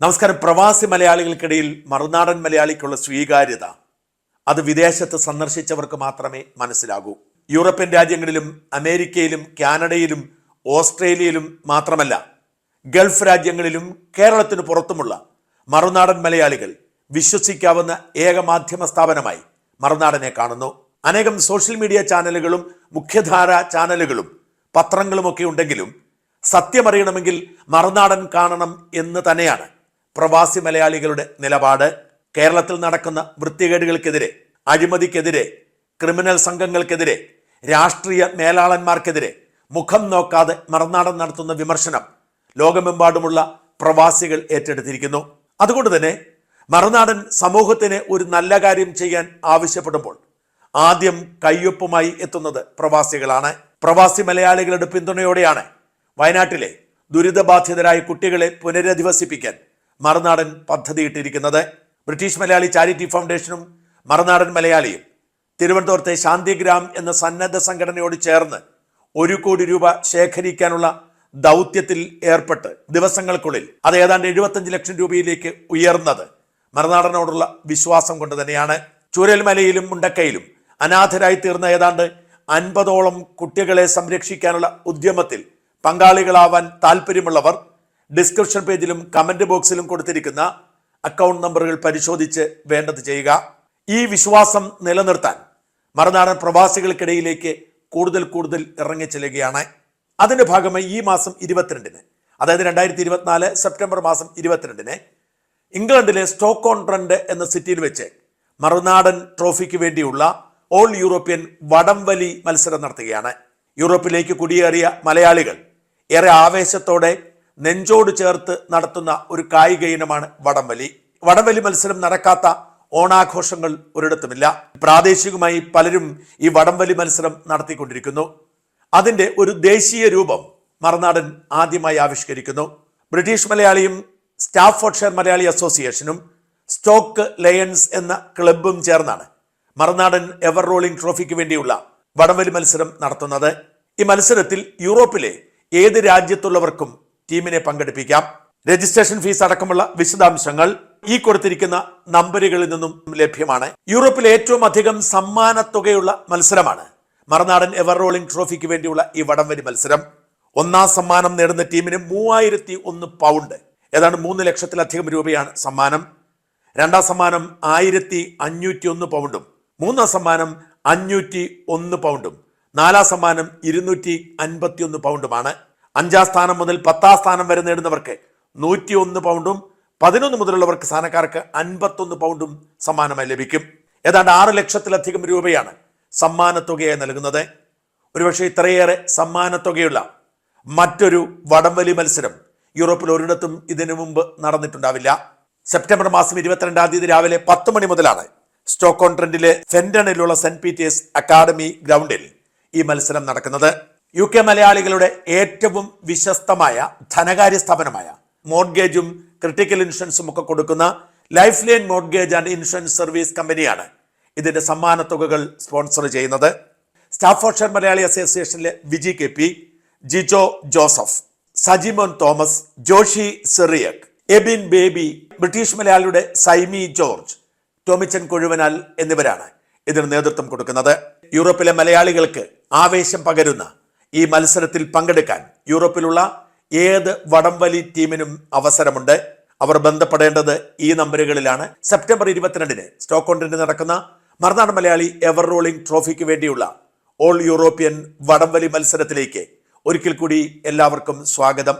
നമസ്കാരം. പ്രവാസി മലയാളികൾക്കിടയിൽ മറുനാടൻ മലയാളിക്കുള്ള സ്വീകാര്യത അത് വിദേശത്ത് സന്ദർശിച്ചവർക്ക് മാത്രമേ മനസ്സിലാകൂ. യൂറോപ്യൻ രാജ്യങ്ങളിലും അമേരിക്കയിലും കാനഡയിലും ഓസ്ട്രേലിയയിലും മാത്രമല്ല ഗൾഫ് രാജ്യങ്ങളിലും കേരളത്തിന് പുറത്തുമുള്ള മറുനാടൻ മലയാളികൾ വിശ്വസിക്കാവുന്ന ഏക മാധ്യമ സ്ഥാപനമായി മറുനാടനെ കാണുന്നു. അനേകം സോഷ്യൽ മീഡിയ ചാനലുകളും മുഖ്യധാര ചാനലുകളും പത്രങ്ങളുമൊക്കെ ഉണ്ടെങ്കിലും സത്യമറിയണമെങ്കിൽ മറുനാടൻ കാണണം എന്ന് തന്നെയാണ് പ്രവാസി മലയാളികളുടെ നിലപാട് കേരളത്തിൽ നടക്കുന്ന വൃത്തികേടുകൾക്കെതിരെ അഴിമതിക്കെതിരെ ക്രിമിനൽ സംഘങ്ങൾക്കെതിരെ രാഷ്ട്രീയ മേലാളന്മാർക്കെതിരെ മുഖം നോക്കാതെ മറുനാടൻ നടത്തുന്ന വിമർശനം ലോകമെമ്പാടുമുള്ള പ്രവാസികൾ ഏറ്റെടുത്തിരിക്കുന്നു. അതുകൊണ്ട് തന്നെ മറുനാടൻ സമൂഹത്തിന് ഒരു നല്ല കാര്യം ചെയ്യാൻ ആവശ്യപ്പെടുമ്പോൾ ആദ്യം കയ്യൊപ്പുമായി എത്തുന്നത് പ്രവാസികളാണ്. പ്രവാസി മലയാളികളുടെ പിന്തുണയോടെയാണ് വയനാട്ടിലെ ദുരിതബാധിതരായ കുട്ടികളെ പുനരധിവസിപ്പിക്കാൻ മറുനാടൻ പദ്ധതിയിട്ടിരിക്കുന്നത്. ബ്രിട്ടീഷ് മലയാളി ചാരിറ്റി ഫൗണ്ടേഷനും മറുനാടൻ മലയാളിയും തിരുവനന്തപുരത്തെ ശാന്തിഗ്രാം എന്ന സന്നദ്ധ സംഘടനയോട് ചേർന്ന് ഒരു കോടി രൂപ ശേഖരിക്കാനുള്ള ദൗത്യത്തിൽ ഏർപ്പെട്ട് ദിവസങ്ങൾക്കുള്ളിൽ അത് ഏതാണ്ട് എഴുപത്തഞ്ച് ലക്ഷം രൂപയിലേക്ക് ഉയർന്നത് മറുനാടനോടുള്ള വിശ്വാസം കൊണ്ട് തന്നെയാണ്. ചൂരൽമലയിലും മുണ്ടക്കയിലും അനാഥരായി തീർന്ന ഏതാണ്ട് അൻപതോളം കുട്ടികളെ സംരക്ഷിക്കാനുള്ള ഉദ്യമത്തിൽ പങ്കാളികളാവാൻ താല്പര്യമുള്ളവർ ഡിസ്ക്രിപ്ഷൻ പേജിലും കമന്റ് ബോക്സിലും കൊടുത്തിരിക്കുന്ന അക്കൗണ്ട് നമ്പറുകൾ പരിശോധിച്ച് വേണ്ടത് ചെയ്യുക. ഈ വിശ്വാസം നിലനിർത്താൻ മറുനാടൻ പ്രവാസികൾക്കിടയിലേക്ക് കൂടുതൽ കൂടുതൽ ഇറങ്ങിച്ചെല്ലുകയാണ് അതിന്റെ ഭാഗമായി ഈ മാസം ഇരുപത്തിരണ്ടിന് അതായത് രണ്ടായിരത്തി ഇരുപത്തിനാല് സെപ്റ്റംബർ മാസം ഇരുപത്തിരണ്ടിന് ഇംഗ്ലണ്ടിലെ സ്റ്റോക്ക് ഓൺ ട്രണ്ട് എന്ന സിറ്റിയിൽ വെച്ച് മറുനാടൻ ട്രോഫിക്ക് വേണ്ടിയുള്ള ഓൾ യൂറോപ്യൻ വടംവലി മത്സരം നടത്തുകയാണ്. യൂറോപ്പിലേക്ക് കുടിയേറിയ മലയാളികൾ ഏറെ ആവേശത്തോടെ നെഞ്ചോട് ചേർത്ത് നടത്തുന്ന ഒരു കായിക ഇനമാണ് വടംവലി. വടംവലി മത്സരം നടക്കാത്ത ഓണാഘോഷങ്ങൾ ഒരിടത്തുമില്ല. പ്രാദേശികമായി പലരും ഈ വടംവലി മത്സരം നടത്തിക്കൊണ്ടിരിക്കുന്നു. അതിന്റെ ഒരു ദേശീയ രൂപം മറുനാടൻ ആദ്യമായി ആവിഷ്കരിക്കുന്നു. ബ്രിട്ടീഷ് മലയാളിയും സ്റ്റാഫോർഡ്ഷയർ മലയാളി അസോസിയേഷനും സ്റ്റോക്ക് ലയൺസ് എന്ന ക്ലബും ചേർന്നാണ് മറുനാടൻ എവർ റോളിംഗ് ട്രോഫിക്ക് വേണ്ടിയുള്ള വടംവലി മത്സരം നടത്തുന്നത്. ഈ മത്സരത്തിൽ യൂറോപ്പിലെ ഏത് രാജ്യത്തുള്ളവർക്കും ടീമിനെ പങ്കെടുപ്പിക്കാം. രജിസ്ട്രേഷൻ ഫീസ് അടക്കമുള്ള വിശദാംശങ്ങൾ ഈ കൊടുത്തിരിക്കുന്ന നമ്പറുകളിൽ നിന്നും ലഭ്യമാണ്. യൂറോപ്പിൽ ഏറ്റവും അധികം സമ്മാനത്തുകയുള്ള മത്സരമാണ്. മറുനാടൻ എവർ റോളിംഗ് ട്രോഫിക്ക് വേണ്ടിയുള്ള ഈ വടംവലി മത്സരം. ഒന്നാം സമ്മാനം നേടുന്ന ടീമിന് മൂവായിരത്തി ഒന്ന് പൗണ്ട്. ഏതാണ്ട് മൂന്ന് ലക്ഷത്തിലധികം രൂപയാണ് സമ്മാനം. രണ്ടാം സമ്മാനം ആയിരത്തി അഞ്ഞൂറ്റി ഒന്ന് പൗണ്ടും. മൂന്നാം സമ്മാനം അഞ്ഞൂറ്റി ഒന്ന് പൗണ്ടും. നാലാം സമ്മാനം ഇരുന്നൂറ്റി അൻപത്തി ഒന്ന് പൗണ്ടുമാണ്. അഞ്ചാം സ്ഥാനം മുതൽ പത്താം സ്ഥാനം വരെ നേടുന്നവർക്ക് നൂറ്റി ഒന്ന് പൗണ്ടും പതിനൊന്ന് മുതലുള്ളവർക്ക് സ്ഥാനക്കാർക്ക് അൻപത്തൊന്ന് പൗണ്ടും സമ്മാനമായി ലഭിക്കും. ഏതാണ്ട് ആറ് ലക്ഷത്തിലധികം രൂപയാണ് സമ്മാനത്തുകയായി നൽകുന്നത്. ഒരുപക്ഷെ ഇത്രയേറെ സമ്മാനത്തുകയുള്ള മറ്റൊരു വടംവലി മത്സരം യൂറോപ്പിൽ ഒരിടത്തും ഇതിനു മുമ്പ് നടന്നിട്ടുണ്ടാവില്ല. സെപ്റ്റംബർ മാസം ഇരുപത്തിരണ്ടാം തീയതി രാവിലെ പത്ത് മണി മുതലാണ് സ്റ്റോക്കോൺ ട്രെൻഡിലെ ഫെൻഡണിലുള്ള സെന്റ് പീറ്റേഴ്സ് അക്കാദമി ഗ്രൗണ്ടിൽ ഈ മത്സരം നടക്കുന്നത്. യു കെ മലയാളികളുടെ ഏറ്റവും വിശ്വസ്തമായ ധനകാര്യ സ്ഥാപനമായ മോർഗേജും ക്രിട്ടിക്കൽ ഇൻഷുറൻസും ഒക്കെ കൊടുക്കുന്ന life line mortgage and insurance service കമ്പനിയാണ് ഇതിന്റെ സമ്മാന തുകകൾ സ്പോൺസർ ചെയ്യുന്നത്. Staffordshire Malayali അസോസിയേഷനിലെ Viji K P Jijo Joseph Sajimon Thomas Joshi Seriac Ebin Baby British മലയാളിയുടെ സൈമി ജോർജ് ടോമിച്ചൻ കൊഴുവനാൽ എന്നിവരാണ് ഇതിന് നേതൃത്വം കൊടുക്കുന്നത്. യൂറോപ്പിലെ മലയാളികൾക്ക് ആവേശം പകരുന്ന ഈ മത്സരത്തിൽ പങ്കെടുക്കാൻ യൂറോപ്പിലുള്ള ഏത് വടംവലി ടീമിനും അവസരമുണ്ട്. അവർ ബന്ധപ്പെടേണ്ടത് ഈ നമ്പറുകളിലാണ്. സെപ്റ്റംബർ ഇരുപത്തിരണ്ടിന് സ്റ്റോക്കോണ്ടിന് നടക്കുന്ന മറുനാട് മലയാളി എവർ റോളിംഗ് ട്രോഫിക്ക് വേണ്ടിയുള്ള ഓൾ യൂറോപ്യൻ വടംവലി മത്സരത്തിലേക്ക് ഒരിക്കൽ കൂടി എല്ലാവർക്കും സ്വാഗതം.